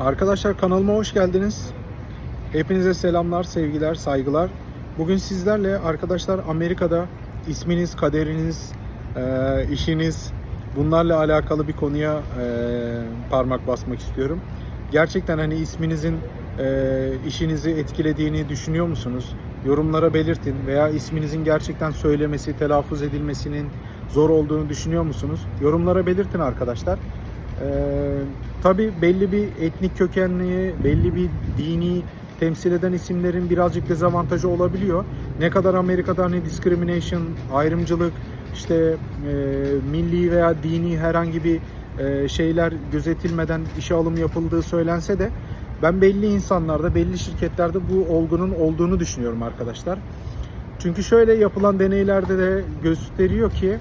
Arkadaşlar kanalıma hoş geldiniz. Hepinize selamlar, sevgiler, saygılar. Bugün sizlerle arkadaşlar Amerika'da isminiz, kaderiniz, e, işiniz bunlarla alakalı bir konuya e, parmak basmak istiyorum. Gerçekten hani isminizin e, işinizi etkilediğini düşünüyor musunuz? Yorumlara belirtin veya isminizin gerçekten söylemesi, telaffuz edilmesinin zor olduğunu düşünüyor musunuz? Yorumlara belirtin arkadaşlar. Ee, tabii belli bir etnik kökenliği, belli bir dini temsil eden isimlerin birazcık dezavantajı olabiliyor. Ne kadar Amerika'da hani discrimination, ayrımcılık, işte e, milli veya dini herhangi bir e, şeyler gözetilmeden işe alım yapıldığı söylense de ben belli insanlarda, belli şirketlerde bu olgunun olduğunu düşünüyorum arkadaşlar. Çünkü şöyle yapılan deneylerde de gösteriyor ki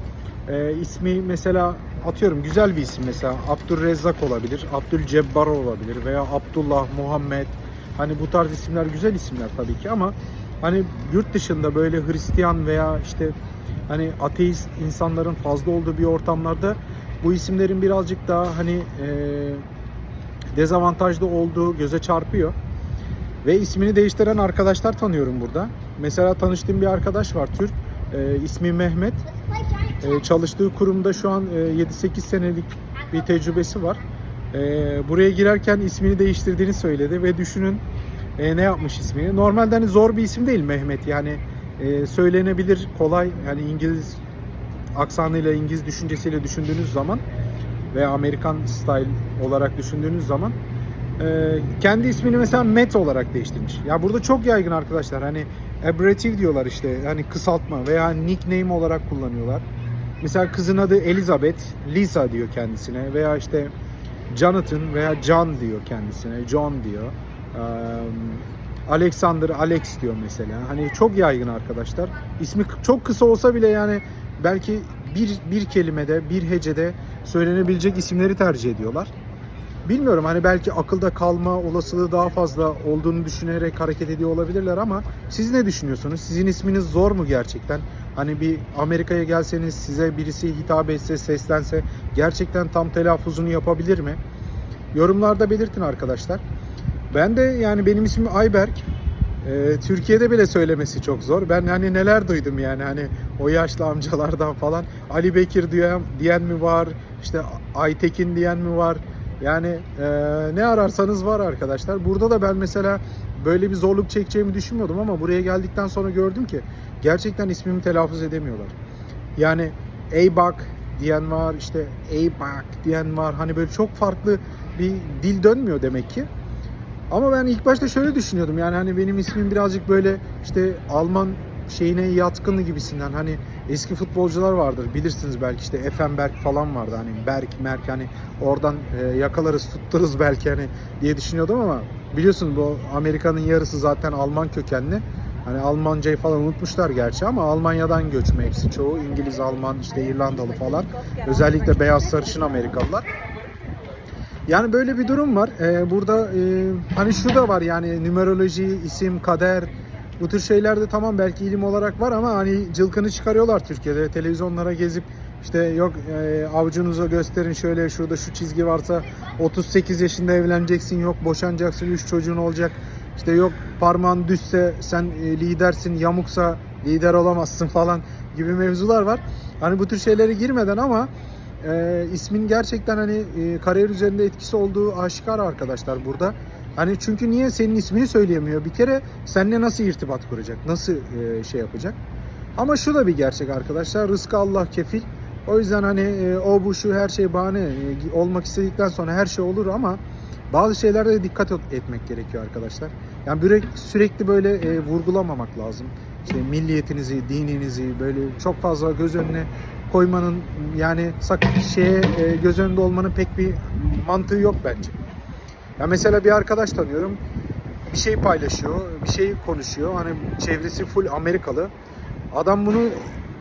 e, ismi mesela atıyorum güzel bir isim mesela Abdülrezzak olabilir, Abdülcebbar olabilir veya Abdullah, Muhammed. Hani bu tarz isimler güzel isimler tabii ki ama hani yurt dışında böyle Hristiyan veya işte hani ateist insanların fazla olduğu bir ortamlarda bu isimlerin birazcık daha hani e, dezavantajlı olduğu göze çarpıyor. Ve ismini değiştiren arkadaşlar tanıyorum burada. Mesela tanıştığım bir arkadaş var Türk. E, ismi Mehmet. E, çalıştığı kurumda şu an e, 7-8 senelik bir tecrübesi var. E, buraya girerken ismini değiştirdiğini söyledi ve düşünün e, ne yapmış ismini. Normalde hani zor bir isim değil Mehmet yani e, söylenebilir kolay yani İngiliz aksanıyla İngiliz düşüncesiyle düşündüğünüz zaman veya Amerikan style olarak düşündüğünüz zaman e, kendi ismini mesela Matt olarak değiştirmiş. Ya burada çok yaygın arkadaşlar hani abbreviative diyorlar işte hani kısaltma veya nickname olarak kullanıyorlar. Mesela kızın adı Elizabeth, Lisa diyor kendisine veya işte Jonathan veya John diyor kendisine, John diyor. Eee, Alexander, Alex diyor mesela. Hani çok yaygın arkadaşlar. İsmi çok kısa olsa bile yani belki bir, bir kelimede, bir hecede söylenebilecek isimleri tercih ediyorlar. Bilmiyorum hani belki akılda kalma olasılığı daha fazla olduğunu düşünerek hareket ediyor olabilirler ama siz ne düşünüyorsunuz? Sizin isminiz zor mu gerçekten? Hani bir Amerika'ya gelseniz size birisi hitap etse, seslense gerçekten tam telaffuzunu yapabilir mi? Yorumlarda belirtin arkadaşlar. Ben de yani benim ismim Ayberk. Ee, Türkiye'de bile söylemesi çok zor. Ben hani neler duydum yani hani o yaşlı amcalardan falan. Ali Bekir diyen, diyen mi var? İşte Aytekin diyen mi var? Yani e, ne ararsanız var arkadaşlar. Burada da ben mesela böyle bir zorluk çekeceğimi düşünmüyordum ama buraya geldikten sonra gördüm ki gerçekten ismimi telaffuz edemiyorlar. Yani Eybak diyen var, işte Eybak diyen var. Hani böyle çok farklı bir dil dönmüyor demek ki. Ama ben ilk başta şöyle düşünüyordum. Yani hani benim ismim birazcık böyle işte Alman şeyine yatkınlı gibisinden. Hani eski futbolcular vardır bilirsiniz belki işte Effenberg falan vardı. Hani Berk, Merk hani oradan e, yakalarız tutturuz belki hani diye düşünüyordum ama biliyorsun bu Amerika'nın yarısı zaten Alman kökenli. Hani Almancayı falan unutmuşlar gerçi ama Almanya'dan göçme hepsi çoğu. İngiliz, Alman, işte İrlandalı falan. Özellikle beyaz sarışın Amerikalılar. Yani böyle bir durum var. Ee, burada e, hani şu da var yani numeroloji, isim, kader bu tür şeyler de tamam belki ilim olarak var ama hani cılkını çıkarıyorlar Türkiye'de. Televizyonlara gezip işte yok e, avucunuza gösterin şöyle şurada şu çizgi varsa 38 yaşında evleneceksin yok boşanacaksın 3 çocuğun olacak. İşte yok parmağın düşse sen e, lidersin yamuksa lider olamazsın falan gibi mevzular var. Hani bu tür şeylere girmeden ama e, ismin gerçekten hani e, kariyer üzerinde etkisi olduğu aşikar arkadaşlar burada. Hani çünkü niye senin ismini söyleyemiyor? Bir kere seninle nasıl irtibat kuracak? Nasıl e, şey yapacak? Ama şu da bir gerçek arkadaşlar. Rızkı Allah kefil. O yüzden hani e, o bu şu her şey bahane e, olmak istedikten sonra her şey olur ama bazı şeylerde de dikkat et- etmek gerekiyor arkadaşlar. Yani sürekli böyle vurgulamamak lazım. İşte milliyetinizi, dininizi böyle çok fazla göz önüne koymanın yani sak şeye göz önünde olmanın pek bir mantığı yok bence. Ya mesela bir arkadaş tanıyorum. Bir şey paylaşıyor, bir şey konuşuyor. Hani çevresi full Amerikalı. Adam bunu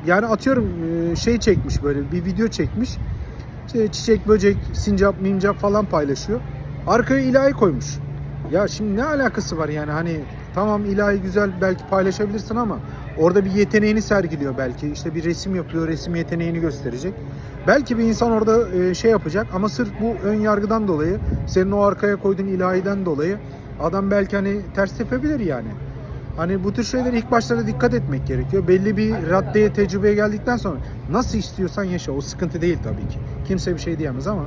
yani atıyorum e, şey çekmiş böyle bir video çekmiş. İşte çiçek, böcek, sincap, mincap falan paylaşıyor. Arkaya ilahi koymuş. Ya şimdi ne alakası var yani hani tamam ilahi güzel belki paylaşabilirsin ama Orada bir yeteneğini sergiliyor belki. İşte bir resim yapıyor, resim yeteneğini gösterecek. Belki bir insan orada e, şey yapacak ama sırf bu ön yargıdan dolayı, senin o arkaya koyduğun ilahiden dolayı adam belki hani ters tepebilir yani. Hani bu tür şeylere ilk başlarda dikkat etmek gerekiyor. Belli bir raddeye, tecrübeye geldikten sonra nasıl istiyorsan yaşa. O sıkıntı değil tabii ki. Kimse bir şey diyemez ama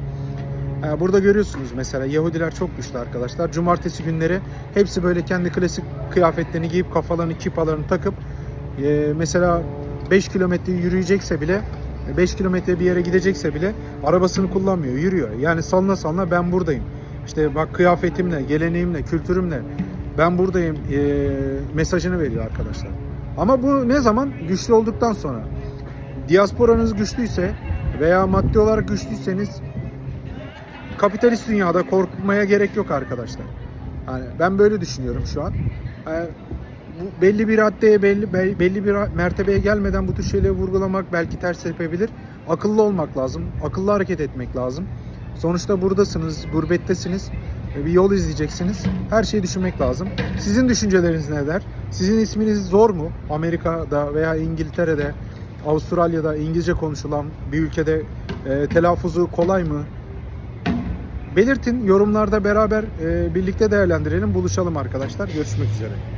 e, burada görüyorsunuz mesela Yahudiler çok güçlü arkadaşlar. Cumartesi günleri hepsi böyle kendi klasik kıyafetlerini giyip kafalarını, kipalarını takıp e, mesela 5 kilometre yürüyecekse bile 5 kilometre bir yere gidecekse bile arabasını kullanmıyor, yürüyor. Yani salına salına ben buradayım. İşte bak kıyafetimle, geleneğimle, kültürümle ben buradayım e, mesajını veriyor arkadaşlar. Ama bu ne zaman? Güçlü olduktan sonra. Diasporanız güçlüyse veya maddi olarak güçlüyseniz kapitalist dünyada korkmaya gerek yok arkadaşlar. Yani ben böyle düşünüyorum şu an. Yani bu belli bir raddeye belli belli bir mertebeye gelmeden bu tür şeyleri vurgulamak belki ters tepebilir. Akıllı olmak lazım. Akıllı hareket etmek lazım. Sonuçta buradasınız, gurbettesiniz. Bir yol izleyeceksiniz. Her şeyi düşünmek lazım. Sizin düşünceleriniz neler? Sizin isminiz zor mu? Amerika'da veya İngiltere'de, Avustralya'da İngilizce konuşulan bir ülkede e, telaffuzu kolay mı? Belirtin yorumlarda beraber e, birlikte değerlendirelim. Buluşalım arkadaşlar. Görüşmek üzere.